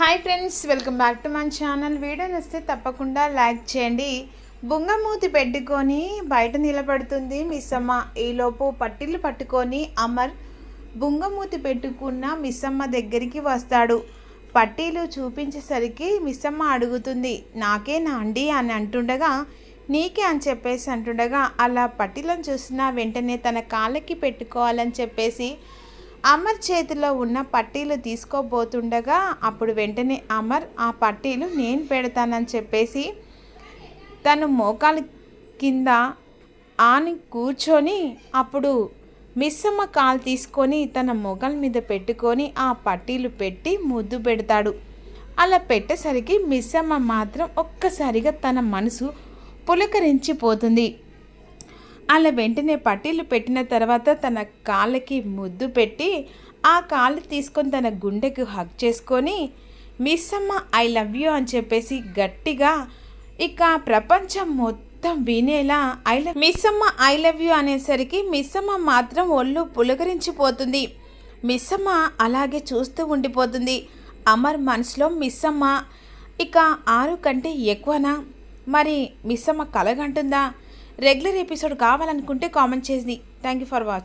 Hi friends welcome back to my channel video నచ్చితే తప్పకుండా like చేయండి. బుంగమూతి పెట్టుకొని బయట నిలబడుతుంది మిస్సమ్మ. ఈలోపు పట్టిల్లు పట్టుకొని అమర్ బుంగమూతి పెట్టుకున్న మిస్సమ్మ దగ్గరికి వస్తాడు. పట్టీలు చూపించేసరికి మిస్సమ్మ అడుగుతుంది నాకేనా అండి అని అంటుండగా నీకే అని చెప్పేసి అంటుండగా అలా పట్టీలను చూసిన వెంటనే తన కాళ్ళకి పెట్టుకోవాలని చెప్పేసి అమర్ చేతిలో ఉన్న పట్టీలు తీసుకోబోతుండగా అప్పుడు వెంటనే అమర్ ఆ పట్టీలు నేను పెడతానని చెప్పేసి తను మోకాల కింద ఆని కూర్చొని అప్పుడు మిస్సమ్మ కాలు తీసుకొని తన మొగల మీద పెట్టుకొని ఆ పట్టీలు పెట్టి ముద్దు పెడతాడు. అలా పెట్టేసరికి మిస్సమ్మ మాత్రం ఒక్కసారిగా తన మనసు పులకరించిపోతుంది. అలా వెంటనే పట్టీలు పెట్టిన తర్వాత తన కాళ్ళకి ముద్దు పెట్టి ఆ కాళ్ళు తీసుకొని తన గుండెకు హక్ చేసుకొని మిస్సమ్మ ఐ లవ్ యూ అని చెప్పేసి గట్టిగా ఇక ప్రపంచం మొత్తం వినేలా I love Missamma I love you అనేసరికి మిస్సమ్మ మాత్రం ఒళ్ళు పులకరించిపోతుంది. మిస్సమ్మ అలాగే చూస్తూ ఉండిపోతుంది. అమర్ మనసులో మిస్సమ్మ ఇక ఆరు కంటే ఎక్కువనా? మరి మిస్సమ్మ కలగంటుందా? రెగ్యులర్ ఎపిసోడ్ కావాలనుకుంటే కామెంట్ చేసి థ్యాంక్ యూ ఫర్ వాచింగ్